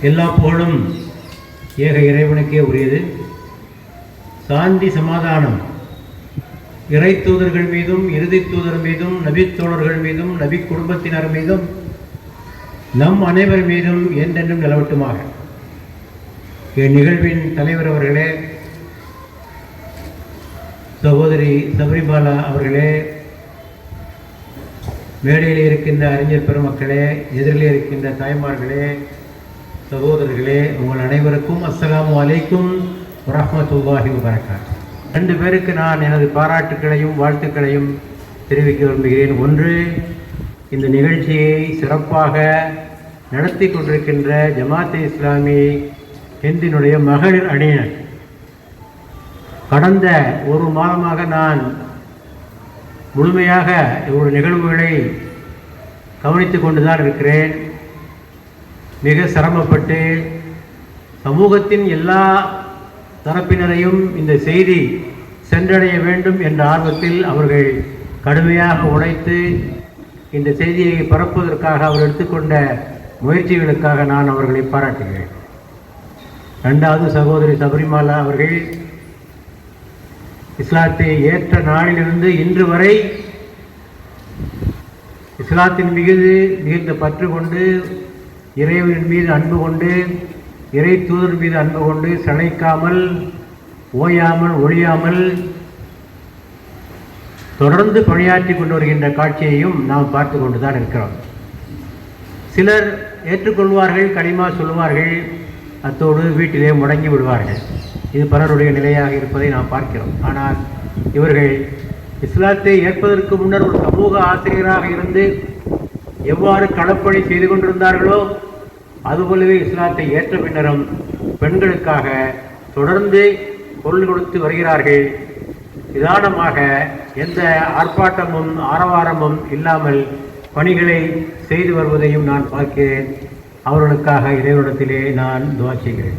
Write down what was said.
எல்லா புகழும் ஏக இறைவனுக்கே உரியது. சாந்தி சமாதானம். இறை தூதர்கள் மீதும் இறுதி தூதர் மீதும் நபித்தோழர்கள் மீதும் நபி குடும்பத்தினர் மீதும் நம் அனைவர் மீதும் என்றென்றும் நிலவட்டுமாக. என் நிகழ்வின் தலைவர் அவர்களே சகோதரி சபரிபாலா அவர்களே மேடையில் இருக்கின்ற அறிஞர் பெருமக்களே எதிரில் இருக்கின்ற தாய்மார்களே சகோதரர்களே உங்கள் அனைவருக்கும் அஸ்லாம் அலைக்கும் வரஹ்மத்துல்லாஹி வரகாத் ரெண்டு பேருக்கு நான் எனது பாராட்டுக்களையும் வாழ்த்துக்களையும் தெரிவிக்க விரும்புகிறேன். ஒன்று இந்த நிகழ்ச்சியை சிறப்பாக நடத்தி கொண்டிருக்கின்ற ஜமாத்தே இஸ்லாமி ஹிந்தினுடைய மகளிர் அணியினர். கடந்த ஒரு மாதமாக நான் முழுமையாக இவருடைய நிகழ்வுகளை கவனித்து கொண்டு தான் இருக்கிறேன். மிக சிரமப்பட்டு சமூகத்தின் எல்லா தரப்பினரையும் இந்த செய்தி சென்றடைய வேண்டும் என்ற ஆர்வத்தில் அவர்கள் கடுமையாக உழைத்து இந்த செய்தியை பரப்புவதற்காக அவர் எடுத்துக்கொண்ட முயற்சிகளுக்காக நான் அவர்களை பாராட்டுகிறேன். ரெண்டாவது சகோதரி சபரிமாலா அவர்கள் இஸ்லாத்தை ஏற்ற நாளிலிருந்து இன்று வரை இஸ்லாத்தின் மிகுது மிகுந்த பற்று கொண்டு இறைவனின் மீது அன்பு கொண்டு இறை தூதர் மீது அன்பு கொண்டு சளைக்காமல் ஓயாமல் ஒழியாமல் தொடர்ந்து பணியாற்றி கொண்டு வருகின்ற காட்சியையும் நாம் பார்த்து கொண்டு தான் இருக்கிறோம். சிலர் ஏற்றுக்கொள்வார்கள் களிமா சொல்வார்கள் அத்தோடு வீட்டிலே முடங்கி விடுவார்கள். இது பலருடைய நிலையாக இருப்பதை நாம் பார்க்கிறோம். ஆனால் இவர்கள் இஸ்லாத்தை ஏற்பதற்கு முன்னர் ஒரு சமூக ஆசிரியராக இருந்து எவ்வாறு களப்பணி செய்து கொண்டிருந்தார்களோ அதுபோலவே இஸ்லாத்தை ஏற்ற பின்னரும் பெண்களுக்காக தொடர்ந்து பொருள் கொடுத்து வருகிறார்கள். நிதானமாக எந்த ஆர்ப்பாட்டமும் ஆரவாரமும் இல்லாமல் பணிகளை செய்து வருவதையும் நான் பார்க்கிறேன். அவர்களுக்காக இறைவனிடத்திலே நான் துவா செய்கிறேன்.